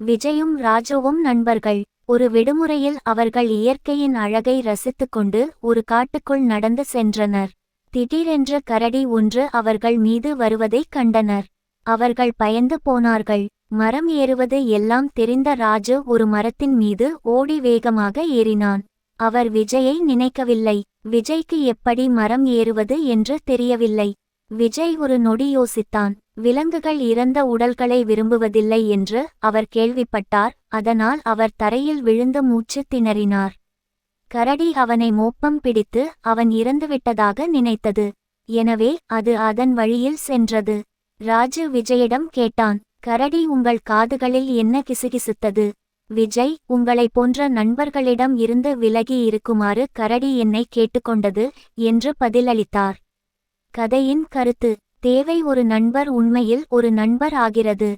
விஜயும் ராஜுவும் நண்பர்கள். ஒரு விடுமுறையில் அவர்கள் இயற்கையின் அழகை ரசித்துக்கொண்டு ஒரு காட்டுக்குள் நடந்து சென்றனர். திடீரென்று கரடி ஒன்று அவர்கள் மீது வருவதைக் கண்டனர். அவர்கள் பயந்து போனார்கள். மரம் ஏறுவது எல்லாம் தெரிந்த ராஜு ஒரு மரத்தின் மீது ஓடி வேகமாக ஏறினான். அவர் விஜயை நினைக்கவில்லை. விஜய்க்கு எப்படி மரம் ஏறுவது என்று தெரியவில்லை. விஜய் ஒரு நொடி யோசித்தான். விலங்குகள் இறந்த உடல்களை விரும்புவதில்லை என்று அவர் கேள்விப்பட்டார். அதனால் அவர் தரையில் விழுந்து மூச்சு திணறினார். கரடி அவனை மோப்பம் பிடித்து அவன் இறந்துவிட்டதாக நினைத்தது. எனவே அது அதன் வழியில் சென்றது. ராஜு விஜயிடம் கேட்டான். கரடி உங்கள் காதுகளில் என்ன கிசுகிசுத்தது? விஜய் உங்களைப் போன்ற நண்பர்களிடம் இருந்து விலகி இருக்குமாறு கரடி என்னை கேட்டுக்கொண்டது என்று பதிலளித்தார். கதையின் கருத்து தேவை ஒரு நண்பர் உண்மையில் ஒரு நண்பர் ஆகிறது.